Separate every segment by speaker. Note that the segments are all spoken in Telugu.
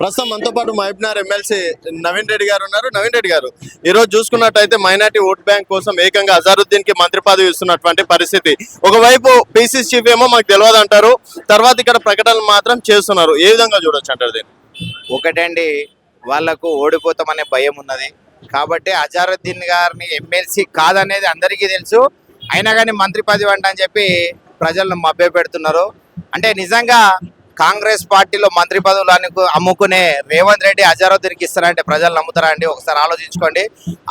Speaker 1: ప్రస్తుతం మనతో పాటు మహబూబ్నగర్ ఎమ్మెల్సీ నవీన్ రెడ్డి గారు ఉన్నారు. నవీన్ రెడ్డి గారు ఈ రోజు చూసుకున్నట్టయితే మైనార్టీ ఓట్ బ్యాంక్ కోసం ఏకంగా అజారుద్దీన్కి మంత్రి పదవి ఇస్తున్నటువంటి పరిస్థితి. ఒకవైపు పీసీసీ చీఫ్ ఏమో మాకు తెలియదు అంటారు. తర్వాత ఇక్కడ ప్రకటనలు మాత్రం చేస్తున్నారు. ఏ విధంగా చూడొచ్చు అంటారు దీన్ని?
Speaker 2: ఒకటండి వాళ్ళకు ఓడిపోతామనే భయం ఉన్నది. కాబట్టి అజారుద్దీన్ గారిని ఎమ్మెల్సీ కాదనేది అందరికీ తెలుసు. అయినా కానీ మంత్రి పదవి అంట అని చెప్పి ప్రజలను మభ్య పెడుతున్నారు అంటే నిజంగా కాంగ్రెస్ పార్టీలో మంత్రి పదవులు అనుకు అమ్ముకునే రేవంత్ రెడ్డి అజారుద్దీన్కి ఇస్తారంటే ప్రజలు నమ్ముతారా అండి? ఒకసారి ఆలోచించుకోండి.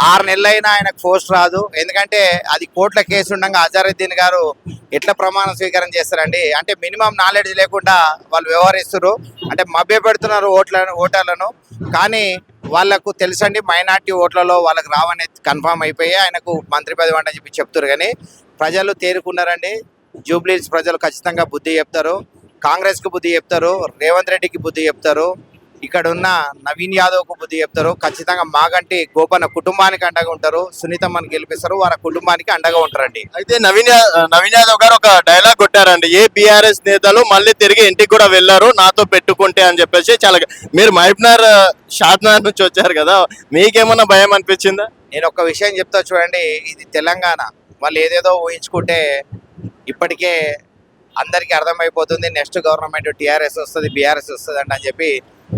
Speaker 2: ఆరు నెలలైనా ఆయనకు పోస్ట్ రాదు. ఎందుకంటే అది కోట్ల కేసు ఉండగా అజారుద్దీన్ గారు ఎట్లా ప్రమాణ స్వీకారం చేస్తారండి? అంటే మినిమం నాలెడ్జ్ లేకుండా వాళ్ళు వ్యవహరిస్తారు అంటే మభ్య పెడుతున్నారు ఓట్లను ఓటర్లను. కానీ వాళ్ళకు తెలుసండి మైనార్టీ ఓట్లలో వాళ్ళకి రావనేది కన్ఫామ్ అయిపోయి ఆయనకు మంత్రి పదవి అని చెప్పి చెప్తారు కానీ ప్రజలు తేరుకున్నారండి. జూబ్లీస్ ప్రజలు ఖచ్చితంగా బుద్ధి చెప్తారు. కాంగ్రెస్కు బుద్ధి చెప్తారు రేవంత్ రెడ్డికి బుద్ధి చెప్తారు ఇక్కడ ఉన్న నవీన్ యాదవ్కు బుద్ధి చెప్తారు. ఖచ్చితంగా మాగంటి గోపన్న కుటుంబానికి అండగా ఉంటారు. సునీతమ్మని గెలిపిస్తారు. వారి కుటుంబానికి అండగా ఉంటారండి.
Speaker 1: అయితే నవీన్ నవీన్ యాదవ్ గారు ఒక డైలాగ్ కొట్టారండి. ఏ బీఆర్ఎస్ నేతలు మళ్ళీ తిరిగి ఇంటికి కూడా వెళ్ళారు నాతో పెట్టుకుంటే అని చెప్పేసి చాలా మీరు మహబూబ్నగర్ షాద్నగర్ నుంచి వచ్చారు కదా మీకేమన్నా భయం అనిపించిందా?
Speaker 2: నేను ఒక విషయం చెప్తా చూడండి. ఇది తెలంగాణ. వాళ్ళు ఏదేదో ఊహించుకుంటే ఇప్పటికే అందరికీ అర్థమైపోతుంది. నెక్స్ట్ గవర్నమెంట్ టీఆర్ఎస్ వస్తుంది బీఆర్ఎస్ వస్తుంది అని చెప్పి.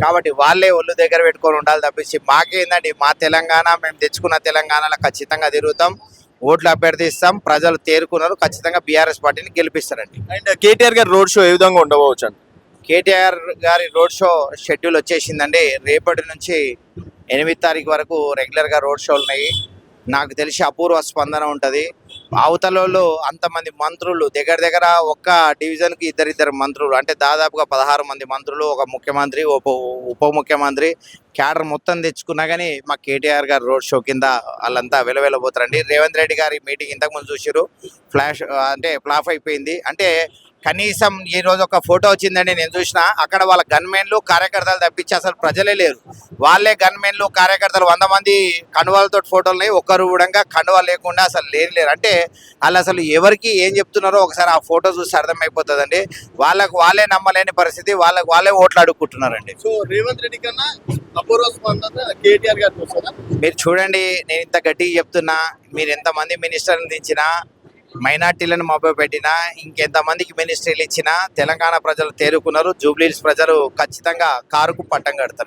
Speaker 2: కాబట్టి వాళ్ళే ఒళ్ళు దగ్గర పెట్టుకొని ఉండాలి తప్పించి మాకేందండి మా తెలంగాణ మేము తెచ్చుకున్న తెలంగాణలో ఖచ్చితంగా తిరుగుతాం. ఓట్లు అభ్యర్థిస్తాం. ప్రజలు తేరుకున్నారు. ఖచ్చితంగా బీఆర్ఎస్ పార్టీని గెలిపిస్తారండి.
Speaker 1: అండ్ కేటీఆర్ గారి రోడ్ షో ఏ విధంగా ఉండవచ్చు అండి?
Speaker 2: కేటీఆర్ గారి రోడ్ షో షెడ్యూల్ వచ్చేసిందండి. రేపటి నుంచి ఎనిమిది తారీఖు వరకు రెగ్యులర్గా రోడ్ షోలు ఉన్నాయి. నాకు తెలిసి అపూర్వ స్పందన ఉంటుంది. అవతలలో అంతమంది మంత్రులు దగ్గర దగ్గర ఒక్క డివిజన్కి ఇద్దరిద్దరు మంత్రులు అంటే దాదాపుగా పదహారు మంది మంత్రులు ఒక ముఖ్యమంత్రి ఉప ఉప ముఖ్యమంత్రి క్యాడర్ మొత్తం తెచ్చుకున్నా కానీ మా కేటీఆర్ గారు రోడ్ షో కింద వాళ్ళంతా వెలవెలబోతారండి. రేవంత్ రెడ్డి గారి మీటింగ్ ఇంతకుముందు చూసారు ఫ్లాష్ అంటే ఫ్లాప్ అయిపోయింది. అంటే కనీసం ఈ రోజు ఒక ఫోటో వచ్చిందండి నేను చూసిన. అక్కడ వాళ్ళ గన్మెన్లు కార్యకర్తలు తప్పించి అసలు ప్రజలే లేరు. వాళ్ళే గన్మెన్లు కార్యకర్తలు వంద మంది కండువాలతో ఫోటోలు ఒక్కరు కూడా కండువా లేకుండా అసలు లేరు లేరు. అంటే వాళ్ళు అసలు ఎవరికి ఏం చెప్తున్నారో ఒకసారి ఆ ఫోటో చూసి అర్థమైపోతుందండి. వాళ్ళకు వాళ్ళే నమ్మలేని పరిస్థితి వాళ్ళకు వాళ్ళే ఓట్లు అడుక్కుంటున్నారండి.
Speaker 1: సో రేవంత్ రెడ్డి కన్నా అపూర్వ స్పందన కేటీఆర్ గారికి వస్తుందా?
Speaker 2: మీరు చూడండి నేను ఇంత గట్టిగా చెప్తున్నా మీరు ఎంతమంది మినిస్టర్ని దించినా మైనార్టీలను మభ్య పెట్టినా ఇంకెంతమందికి మినిస్ట్రీలు ఇచ్చినా తెలంగాణ ప్రజలు తేరుకున్నారు జూబ్లీస్ ప్రజలు ఖచ్చితంగా కారుకు పట్టం కడతారు.